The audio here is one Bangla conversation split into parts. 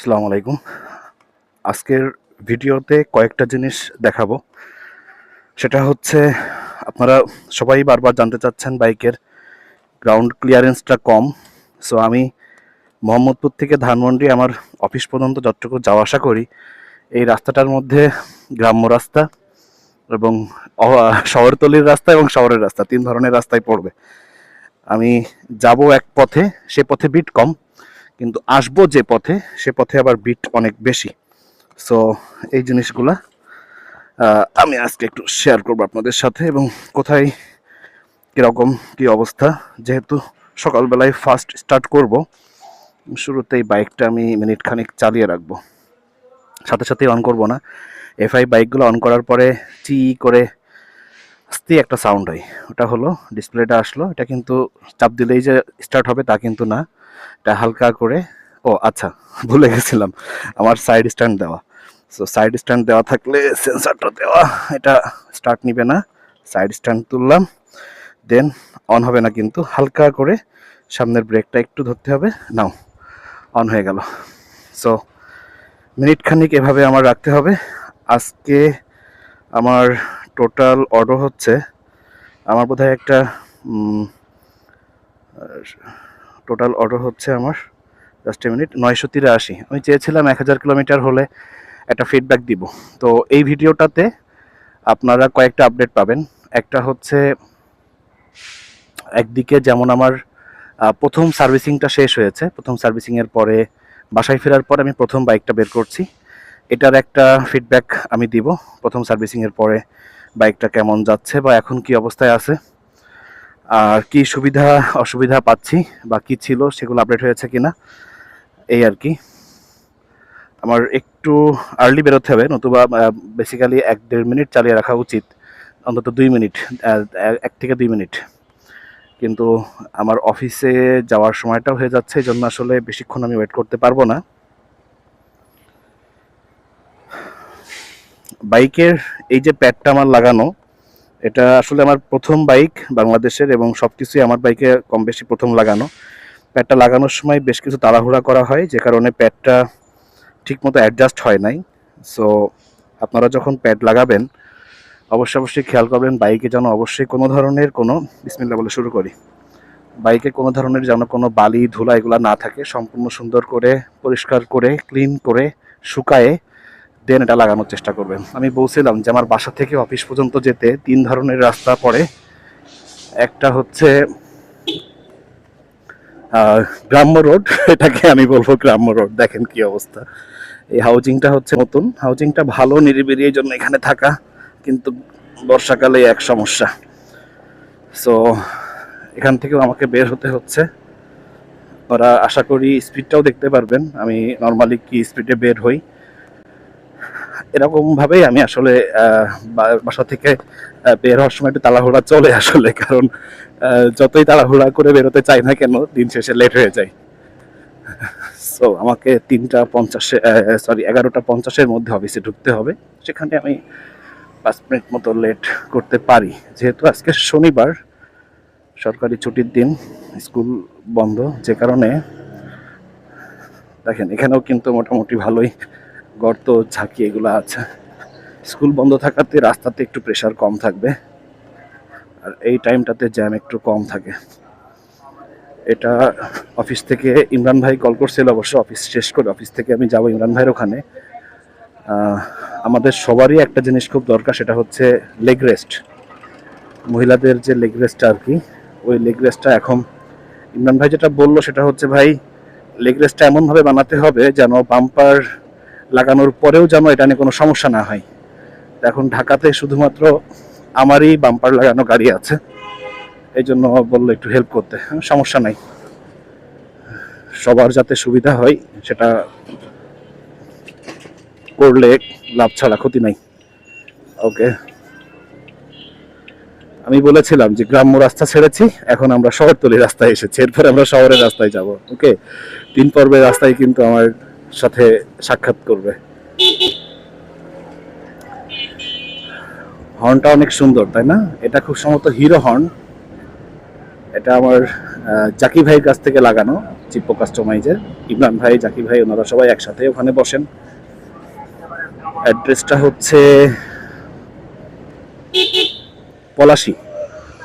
আসসালামু আলাইকুম। আজকের ভিডিওতে কয়েকটা জিনিস দেখাবো। সেটা হচ্ছে, আপনারা সবাই বারবার জানতে চাচ্ছেন বাইকের গ্রাউন্ড ক্লিয়ারেন্সটা কম। সো আমি মোহাম্মদপুর থেকে ধানমন্ডি আমার অফিস পর্যন্ত যতটুকু যাওয়া আসা করি, এই রাস্তাটার মধ্যে গ্রাম্য রাস্তা এবং শহরতলির রাস্তা এবং শহরের রাস্তা, তিন ধরনের রাস্তায় পড়বে। আমি যাব এক পথে, সে পথে বিট কম। কিন্তু আসব যে পথে, সে পথে আবার বিট অনেক বেশি। সো এই জিনিসগুলা আমি আজকে একটু শেয়ার করব আপনাদের সাথে এবং কোথায় কীরকম কী অবস্থা। যেহেতু সকালবেলায় ফার্স্ট স্টার্ট করব, শুরুতেই বাইকটা আমি মিনিট খানিক চালিয়ে রাখব। সাথে সাথে অন করব না। এফআই বাইকগুলো অন করার পরে চি করে আস্তে একটা সাউন্ড হয়। ওটা হলো ডিসপ্লেটা আসলো। এটা কিন্তু চাপ দিলেই যে স্টার্ট হবে তা কিন্তু না। এটা হালকা করে, ও আচ্ছা ভুলে গেছিলাম, আমার সাইড স্ট্যান্ড দেওয়া। সো সাইড স্ট্যান্ড দেওয়া থাকলে সেন্সারটা দেওয়া, এটা স্টার্ট নিবে না। সাইড স্ট্যান্ড তুললাম দেন অন হবে না কিন্তু, হালকা করে সামনের ব্রেকটা একটু ধরতে হবে। নাও অন হয়ে গেল। সো মিনিট খানিক এভাবে আমার রাখতে হবে। আজকে আমার টোটাল অর্ডার হচ্ছে, আমার বোধহয় একটা টোটাল অর্ডার হচ্ছে আমার জাস্ট এ মিনিট নয়শো তিরাশি। আমি চেয়েছিলাম এক হাজার কিলোমিটার হলে একটা ফিডব্যাক দিব। তো এই ভিডিওটাতে আপনারা কয়েকটা আপডেট পাবেন। একটা হচ্ছে, একদিকে যেমন আমার প্রথম সার্ভিসিংটা শেষ হয়েছে। প্রথম সার্ভিসিংয়ের পরে বাসায় ফেরার পরে আমি প্রথম বাইকটা বের করছি। এটার একটা ফিডব্যাক আমি দিব। প্রথম সার্ভিসিংয়ের পরে বাইকটা কেমন যাচ্ছে বা এখন কি অবস্থায় আছে। আর কি সুবিধা, অসুবিধা পাচ্ছি বা কি ছিল সেগুলো আপডেট হয়েছে কিনা, এই আর কি। আমার একটু আর্লি বেরোতে হবে, নতুবা বেসিক্যালি এক দেড় মিনিট চালিয়ে রাখা উচিত, অন্তত দুই মিনিট এক থেকে দুই মিনিট। কিন্তু আমার অফিসে যাওয়ার সময়টাও হয়ে যাচ্ছে এই জন্য আসলে বেশিক্ষণ আমি ওয়েট করতে পারব না। বাইকের এই যে প্যাডটা আমার লাগানো এটা আসলে আমার প্রথম বাইক বাংলাদেশের এবং সব কিছুই আমার বাইকে কম বেশি প্রথম লাগানো। প্যাডটা লাগানোর সময় বেশ কিছু তাড়াহুড়া করা হয়, যে কারণে প্যাডটা ঠিকমতো অ্যাডজাস্ট হয় নাই। সো আপনারা যখন প্যাড লাগাবেন, অবশ্যই অবশ্যই খেয়াল করবেন, বাইকে যেন অবশ্যই কোনো ধরনের কোনো বিসমিল্লা বলে শুরু করি। বাইকে কোনো ধরনের যেন কোনো বালি, ধুলা এগুলো না থাকে, সম্পূর্ণ সুন্দর করে, পরিষ্কার করে ক্লিন করে, শুকায়ে দেন এটা লাগানোর চেষ্টা করবেন। আমি বলছিলাম যে আমার বাসা থেকে অফিস পর্যন্ত যেতে তিন ধরনের রাস্তা পড়ে। একটা হচ্ছে গ্রাম্য রোড, এটাকে আমি বলব গ্রাম্য রোড। দেখেন কি অবস্থা। এই হাউজিংটা হচ্ছে নতুন। হাউজিংটা ভালো, নিরিবিলি, এই জন্য এখানে থাকা কিন্তু বর্ষাকালে এক সমস্যা। সো এখান থেকেও আমাকে বের হতে হচ্ছে। ওরা আশা করি স্পিডটাও দেখতে পারবেন। আমি নর্মালি কি স্পিডে বের হই? এরকম ভাবেই আমি আসলে বাসা থেকে বের হওয়ার সময় একটু তাড়াহুড়া চলে আসলে, কারণ যতই তাড়াহুড়া করে বেরোতে চাই না কেন, দিন শেষে লেট হয়ে যায়। সো আমাকে তিনটা পঞ্চাশে সরি এগারোটা পঞ্চাশের মধ্যে অফিসে ঢুকতে হবে। সেখানে আমি পাঁচ মিনিট মতো লেট করতে পারি। যেহেতু আজকে শনিবার, সরকারি ছুটির দিন, স্কুল বন্ধ, যে কারণে, দেখেন, এখানেও কিন্তু মোটামুটি ভালোই গর্ত, ঝাঁকি এগুলো আছে। স্কুল বন্ধ থাকাতে রাস্তাতে একটু প্রেশার কম থাকবে। আর এই টাইমটাতে জ্যাম একটু কম থাকে। এটা অফিস থেকে ইমরান ভাই কল করছিল অবশ্য অফিস শেষ করে অফিস থেকে আমি যাব ইমরান ভাইয়ের ওখানে। আমাদের সবারই একটা জিনিস খুব দরকার, সেটা হচ্ছে লেগ রেস্ট মহিলাদের যে লেগ রেস্টটা আর কি, ওই লেগ রেস্টটা এখন ইমরান ভাই যেটা বলল, সেটা হচ্ছে ভাই লেগ রেস্টটা এমনভাবে বানাতে হবে যেন বাম্পার লাগানোর পরেও যেন এটা নিয়ে কোনো সমস্যা না হয়। এখন ঢাকাতে শুধুমাত্র আমারই বাম্পার লাগানো গাড়ি আছে। এই জন্য বলল একটু হেল্প করতে। হ্যাঁ, সমস্যা নাই। সবার যাতে সুবিধা হয় সেটা করলে লাভ ছাড়া ক্ষতি নাই। ওকে আমি বলেছিলাম যে গ্রাম্য রাস্তা ছেড়েছি এখন আমরা শহরতলি রাস্তায় এসেছি। এরপরে আমরা শহরের রাস্তায় যাব। ওকে তিন পর্বের রাস্তায় কিন্তু আমার সাথে সাক্ষাৎ করবে। হর্নটা অনেক সুন্দর, তাই না? এটা খুব সম্ভবত হিরো হর্ন। এটা আমার জাকি ভাইয়ের কাছ থেকে লাগানো চিপ্পো কাস্টমাইজের ইমরান ভাই, জাকি ভাই, ওনারা সবাই একসাথে ওখানে বসেন। অ্যাড্রেসটা হচ্ছে পলাশি,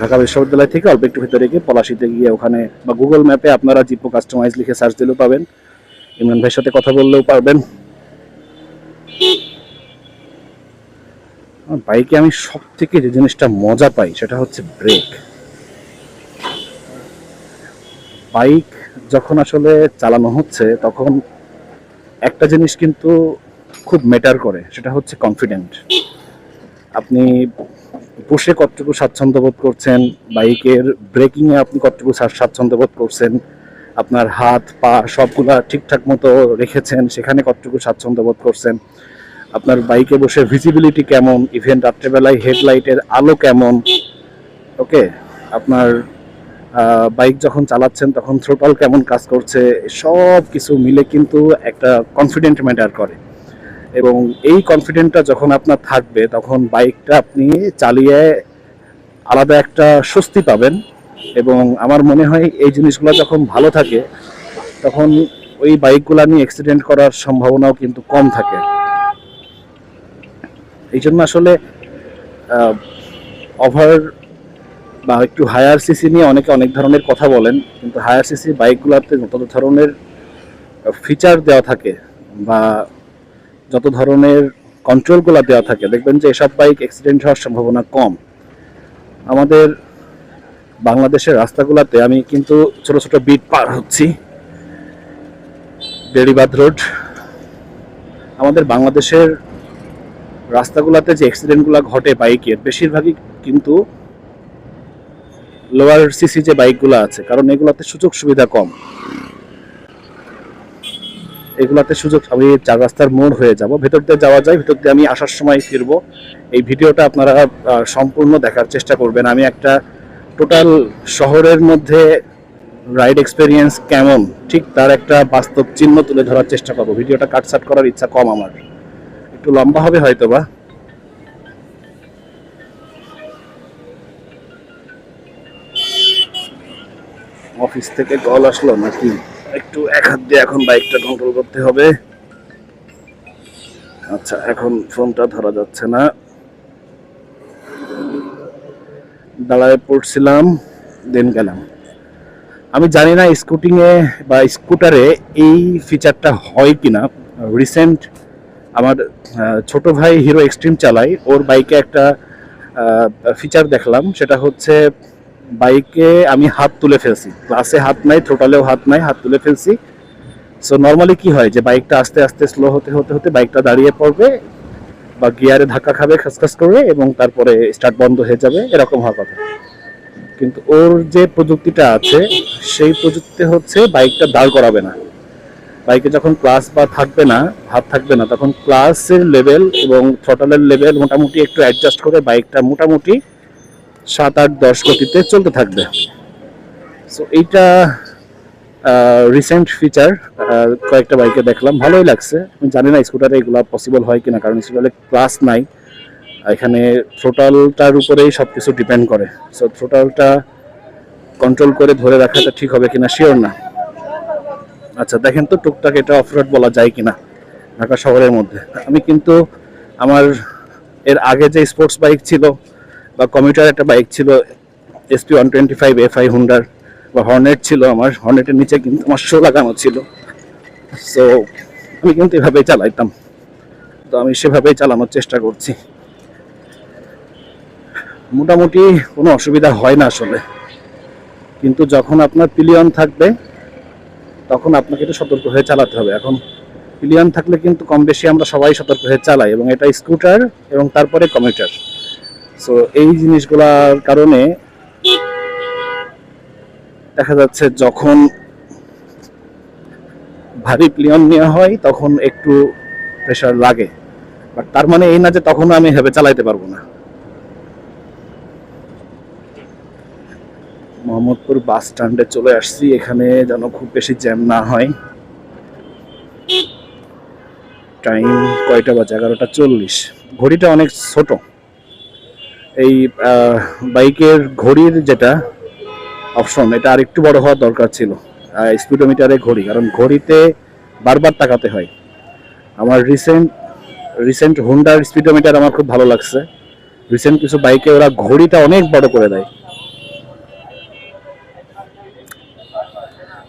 ঢাকা বিশ্ববিদ্যালয় থেকে অল্প একটু ভিতরে গিয়ে পলাশিতে গিয়ে ওখানে বা গুগল ম্যাপে আপনারা জিপো কাস্টমাইজ লিখে সার্চ দিলেও পাবেন। ইমরান ভাইয়ের সাথে কথা বললেও পারবেন। বাইকে আমি সব থেকে যে জিনিসটা মজা পাই সেটা হচ্ছে ব্রেক বাইক যখন আসলে চালানো হচ্ছে, তখন একটা জিনিস কিন্তু খুব ম্যাটার করে, সেটা হচ্ছে কনফিডেন্ট আপনি বসে কতটুকু স্বাচ্ছন্দ্য বোধ করছেন, বাইকের ব্রেকিংয়ে আপনি কতটুকু স্বা- স্বাচ্ছন্দ্য বোধ করছেন আপনার হাত, পা সবগুলা ঠিকঠাক মতো রেখেছেন, সেখানে কতটুকু স্বাচ্ছন্দ্য বোধ করছেন? আপনার বাইকে বসে ভিজিবিলিটি কেমন? ইভেন রাত্রেবেলায় হেডলাইটের আলো কেমন? ওকে আপনার বাইক যখন চালাচ্ছেন, তখন থ্রোটল কেমন কাজ করছে? সব কিছু মিলে কিন্তু একটা কনফিডেন্ট ম্যাটার করে। এবং এই কনফিডেন্টটা যখন আপনার থাকবে, তখন বাইকটা আপনি চালিয়ে আলাদা একটা স্বস্তি পাবেন। এবং আমার মনে হয় এই জিনিসগুলো যখন ভালো থাকে, তখন ওই বাইকগুলো নিয়ে অ্যাক্সিডেন্ট করার সম্ভাবনাও কিন্তু কম থাকে। এই জন্য আসলে ওভার বা একটু হায়ার সিসি নিয়ে অনেকে অনেক ধরনের কথা বলেন, কিন্তু হায়ার সিসি বাইকগুলোতে যত ধরনের ফিচার দেওয়া থাকে বা যত ধরনের কন্ট্রোলগুলো দেওয়া থাকে, দেখবেন যে এসব বাইক অ্যাক্সিডেন্ট হওয়ার সম্ভাবনা কম। আমাদের বাংলাদেশের রাস্তাগুলোতে আমি কিন্তু ছোট ছোট বিট পার হচ্ছি। বেড়িবাদ রোড। আমাদের বাংলাদেশের রাস্তাগুলোতে যে অ্যাক্সিডেন্টগুলো ঘটে বাইকের বেশিরভাগই কিন্তু লোয়ার সিসি যে বাইকগুলো আছে, কারণ এগুলোতে সুযোগ সুবিধা কম। এগুলাতে সুযোগ, আমি চার রাস্তার মোড় হয়ে যাব। ভেতর দিয়ে যাওয়া যায়, ভেতর দিয়ে আমি আসার সময় ফিরবো। এই ভিডিওটা আপনারা সম্পূর্ণ দেখার চেষ্টা করবেন। আমি একটা টোটাল শহরের মধ্যে রাইড এক্সপেরিয়েন্স কেমন? ঠিক তার একটা বাস্তব চিহ্ন তুলে ধরার চেষ্টা করব। ভিডিওটা কাটসাট করার ইচ্ছা কম আমার। একটু লম্বা হবে হয়তো বা অফিস থেকে কল আসলো নাকি? একটু এক হাত দিয়ে এখন বাইকটা কন্ট্রোল করতে হবে। আচ্ছা এখন ফোনটা ধরা যাচ্ছে না। দাঁড়ায় পড়ছিলাম দেন গেলাম। আমি জানি না স্কুটিংয়ে বা স্কুটারে এই ফিচারটা হয় কি না রিসেন্ট আমার ছোট ভাই হিরো এক্সট্রিম চালাই ওর বাইকে একটা ফিচার দেখলাম, সেটা হচ্ছে বাইকে আমি হাত তুলে ফেলছি। ক্লাসে হাত নাই থ্রোটালেও হাত নাই, হাত তুলে ফেলছি। সো নর্মালি কি হয় যে বাইকটা আস্তে আস্তে স্লো হতে হতে হতে বাইকটা দাঁড়িয়ে পড়বে বা গিয়ারে ধাক্কা খাবে, খাসখাস করবে এবং তারপরে স্টার্ট বন্ধ হয়ে যাবে, এরকম হওয়ার কথা। কিন্তু ওর যে প্রযুক্তিটা আছে, সেই প্রযুক্তি হচ্ছে বাইকটা দাঁড় করাবে না। বাইকে যখন ক্লাস বা থাকবে না হাত থাকবে না, তখন ক্লাসের লেভেল এবং থ্রটালের লেভেল মোটামুটি একটু অ্যাডজাস্ট করে বাইকটা মোটামুটি সাত আট দশ গতিতে চলতে থাকবে। সো এইটা রিসেন্ট ফিচার কয়েকটা বাইকে দেখলাম। ভালোই লাগছে। আমি জানি না স্কুটারে এগুলো পসিবল হয় কিনা, কারণ স্কুটারে ক্লাস নাই। এখানে থ্রোটালটার উপরেই সব কিছু ডিপেন্ড করে। সো থ্রোটালটা কন্ট্রোল করে ধরে রাখাটা ঠিক হবে কিনা শিওর না। আচ্ছা দেখেন তো টুকটাক এটা অফরোড বলা যায় কিনা, ঢাকা শহরের মধ্যে। আমি কিন্তু আমার এর আগে যে স্পোর্টস বাইক ছিল বা কমিউটার একটা বাইক ছিল SP one twenty five F I হুন্ডার বা হর্নেট ছিল আমার হর্নেটের নিচে কিন্তু আমার শো লাগানো ছিল। সো আমি কিন্তু এভাবেই চালাইতাম। তো আমি সেভাবেই চালানোর চেষ্টা করছি। মোটামুটি কোনো অসুবিধা হয় না আসলে। কিন্তু যখন আপনার পিলিয়ন থাকবে, তখন আপনাকে একটু সতর্ক হয়ে চালাতে হবে। এখন পিলিয়ন থাকলে কিন্তু কম বেশি আমরা সবাই সতর্ক হয়ে চালাই এবং এটা স্কুটার এবং তারপরে কমিউটার সো এই জিনিসগুলোর কারণে দেখা যাচ্ছে যখন ভারী প্লিয়ন নেওয়া হয়, তখন একটু প্রেশার লাগে। বাট তার মানে এই না যে তখন আমি হেবে চালাইতে পারব না। মোহাম্মদপুর বাস স্ট্যান্ডে চলে আসছি, এখানে যেন খুব বেশি জ্যাম না হয়। টাইম কয়টা বাজে? এগারোটা চল্লিশ। ঘড়িটা অনেক ছোট। এই বাইকের ঘড়ির যেটা অপশন, এটা আর একটু বড় হওয়ার দরকার ছিল। স্পিডোমিটারে ঘড়ি, কারণ ঘড়িতে বারবার তাকাতে হয়। আমার রিসেন্ট রিসেন্ট হোন্ডার স্পিডোমিটার আমার খুব ভালো লাগছে। রিসেন্ট কিছু বাইকে ওরা ঘড়িটা অনেক বড় করে দেয়।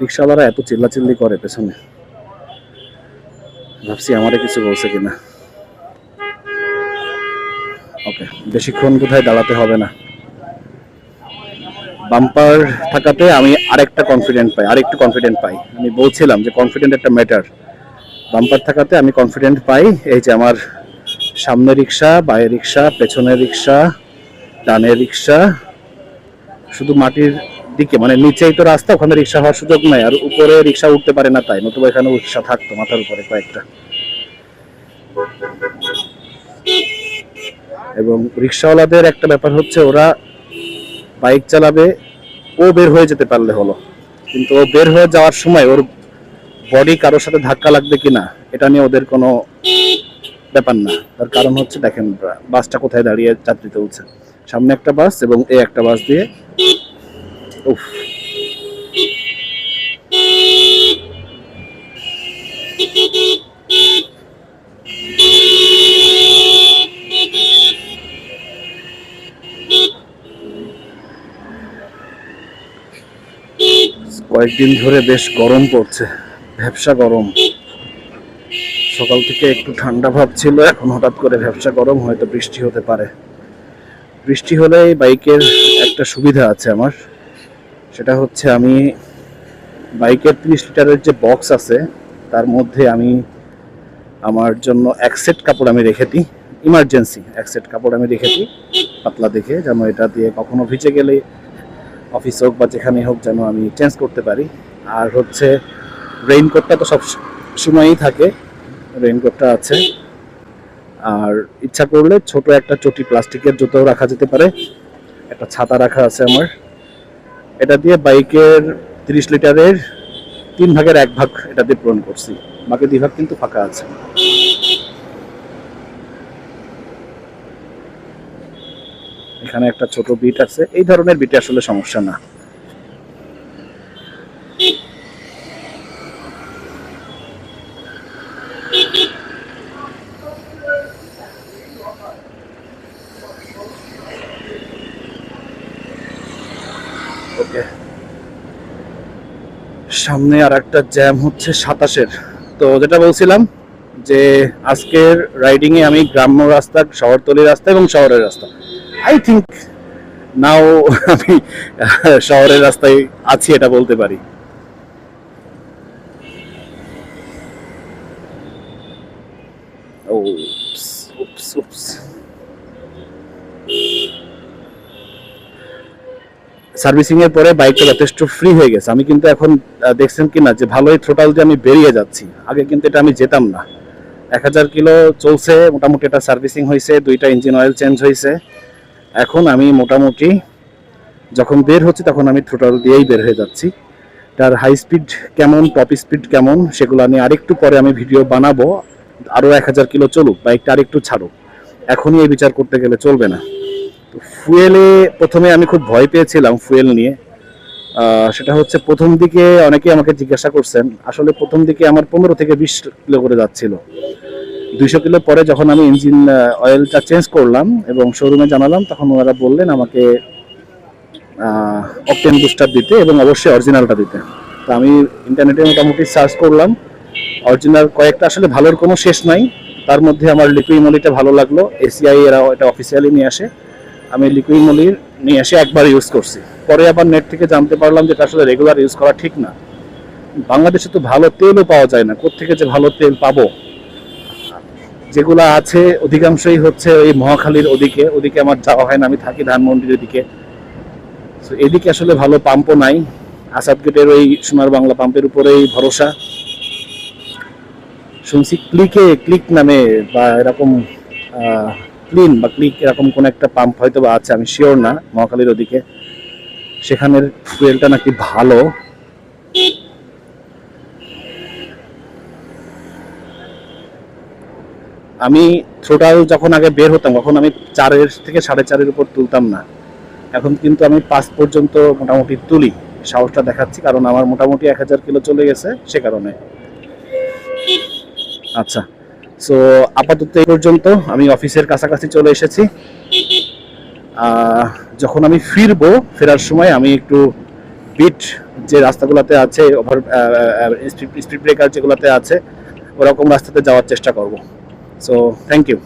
রিক্সাওয়ালারা এত চিল্লাচিল্লি করে পেছনে। ভাবছি আমারে কিছু বলছে কিনা। ওকে, বেশিক্ষণ কোথায় দাঁড়াতে হবে না। বাম্পার থাকাতে আমি আরেকটা কনফিডেন্ট পাই, আরেকটু কনফিডেন্ট পাই। আমি বলছিলাম যে কনফিডেন্ট একটা ম্যাটার বাম্পার থাকাতে আমি কনফিডেন্ট পাই, এই যে আমার সামনে রিক্সা বাইরে রিক্সা, পেছনে রিক্সা, ডানে রিক্সা, শুধু মাটির দিকে মানে নিচেই তো রাস্তা, ওখানে রিক্সা হওয়ার সুযোগ নাই, আর উপরে রিক্সা উঠতে পারে না তাই, নতুবা এখানে রিক্সা থাকতো মাথার উপরে কয়েকটা। এবং রিক্সাওয়ালাদের একটা ব্যাপার হচ্ছে, ওরা বাইক চালাবে, ও বের হয়ে যেতে পারলে হলো। কিন্তু ও বের হয়ে যাওয়ার সময় ওর বডি কারোর সাথে ধাক্কা লাগবে কিনা, এটা নিয়ে ওদের কোনো ব্যাপার না। তার কারণ হচ্ছে, দেখেন, বাসটা কোথায় দাঁড়িয়ে যাত্রী তুলছে। সামনে একটা বাস এবং এ একটা বাস দিয়ে, উফ। কয়েকদিন ধরে বেশ গরম পড়ছে, ভ্যাবসা গরম। সকাল থেকে একটু ঠান্ডা ভাব ছিল, এখন হঠাৎ করে ভ্যাবসা গরম, হয়তো বৃষ্টি হতে পারে। বৃষ্টি হলে বাইকের একটা সুবিধা আছে আমার। সেটা হচ্ছে আমি বাইকের তিরিশ লিটারের যে বক্স আছে, তার মধ্যে আমি আমার জন্য এক সেট কাপড় আমি রেখে দিই। ইমার্জেন্সি, এক সেট কাপড় আমি রেখে দিই, পাতলা দেখে, যেন এটা দিয়ে কখনো ভিজে গেলে অফিস হোক বা যেখানে হোক যেন আমি চেঞ্জ করতে পারি। আর হচ্ছে রেইনকোটটা তো সব সময়ই থাকে রেইনকোটটা আছে। আর ইচ্ছা করলে ছোট একটা চটি প্লাস্টিকের জুতো রাখা যেতে পারে। একটা ছাতা রাখা আছে আমার। এটা দিয়ে বাইকের তিরিশ লিটারের তিন ভাগের এক ভাগ এটা দিয়ে পূরণ করছি। বাকি দুই ভাগ কিন্তু ফাঁকা আছে। এখানে একটা ছোট বিট আছে। এই ধরনের বিটে আসলে সমস্যা না। সামনে আর একটা জ্যাম হচ্ছে সাতাশের। তো যেটা বলছিলাম যে আজকের রাইডিং এ আমি গ্রাম্য রাস্তা শহরতলির রাস্তা এবং শহরের রাস্তা। আই থিঙ্ক নাও আমি শহরের রাস্তায় আছি এটা বলতে পারি. সার্ভিসিং এর পরে বাইকটা যথেষ্ট ফ্রি হয়ে গেছে। আমি কিন্তু এখন দেখছেন কি না যে ভালোই থ্রোটাল দিয়ে আমি বেরিয়ে যাচ্ছি। আগে কিন্তু এটা আমি যেতাম না। এক হাজার কিলো চলছে, মোটামুটি এটা সার্ভিসিং হয়েছে, দুইটা ইঞ্জিন অয়েল চেঞ্জ হয়েছে। এখন আমি মোটামুটি যখন বের হচ্ছে তখন আমি থ্রোটাল দিয়েই বের হয়ে যাচ্ছি। তার হাই স্পিড কেমন টপ স্পিড কেমন, সেগুলো আমি আরেকটু পরে আমি ভিডিও বানাবো। আরও এক হাজার কিলো চলুক বাইকটা আরেকটু ছাড়ুক। এখনই এই বিচার করতে গেলে চলবে না। তো ফুয়েলে প্রথমে আমি খুব ভয় পেয়েছিলাম ফুয়েল নিয়ে। সেটা হচ্ছে প্রথম দিকে অনেকেই আমাকে জিজ্ঞাসা করছেন, আসলে প্রথম দিকে আমার পনেরো থেকে বিশ কিলো করে যাচ্ছিল। দুইশো কিলো পরে যখন আমি ইঞ্জিন অয়েলটা চেঞ্জ করলাম এবং শোরুমে জানালাম, তখন ওনারা বললেন আমাকে অকটেন বুস্টার দিতে এবং অবশ্যই অরিজিনালটা দিতে। তো আমি ইন্টারনেটে মোটামুটি সার্চ করলাম। অরিজিনাল কয়েকটা আসলে ভালোর কোনো শেষ নাই। তার মধ্যে আমার লিকুইড মলিটা ভালো লাগল। এসিআই এরা এটা অফিসিয়ালি নিয়ে আসে। আমি লিকুইড মলির নিয়ে এসে একবার ইউজ করছি। পরে আবার নেট থেকে জানতে পারলাম যে আসলে রেগুলার ইউজ করা ঠিক না। বাংলাদেশে তো ভালো তেলও পাওয়া যায় না। কোত্থেকে যে ভালো তেল পাবো? যেগুলো আছে, অধিকাংশই হচ্ছে ওই মহাখালীর ওদিকে। ওদিকে আমার যাওয়া হয় না, আমি থাকি ধানমন্ডির ওদিকে। তো এদিকে আসলে ভালো পাম্পও নাই। আসাদ গেটের ওই সোনার বাংলা পাম্পের উপরেই ভরসা। শুনছি ক্লিকে ক্লিক নামে বা এরকম ক্লিন বা ক্লিক এরকম কোন একটা পাম্প হয়তো বা আছে, আমি শিওর না, মহাখালীর ওদিকে। সেখানের ফুয়েলটা নাকি ভালো। আমি থ্রোটাল যখন আগে বের হতাম, তখন আমি চারের থেকে সাড়ে চারের উপর তুলতাম না। এখন কিন্তু আমি পাঁচ পর্যন্ত মোটামুটি তুলি, সাহসটা দেখাচ্ছি, কারণ আমার মোটামুটি এক হাজার কিলো চলে গেছে সে কারণে। আচ্ছা সো আপাতত এই পর্যন্ত আমি অফিসের কাছাকাছি চলে এসেছি। যখন আমি ফিরবো, ফেরার সময় আমি একটু বিট যে রাস্তাগুলোতে আছে ওভার স্পিড ব্রেকার যেগুলোতে আছে, ওরকম রাস্তাতে যাওয়ার চেষ্টা করব। so thank you.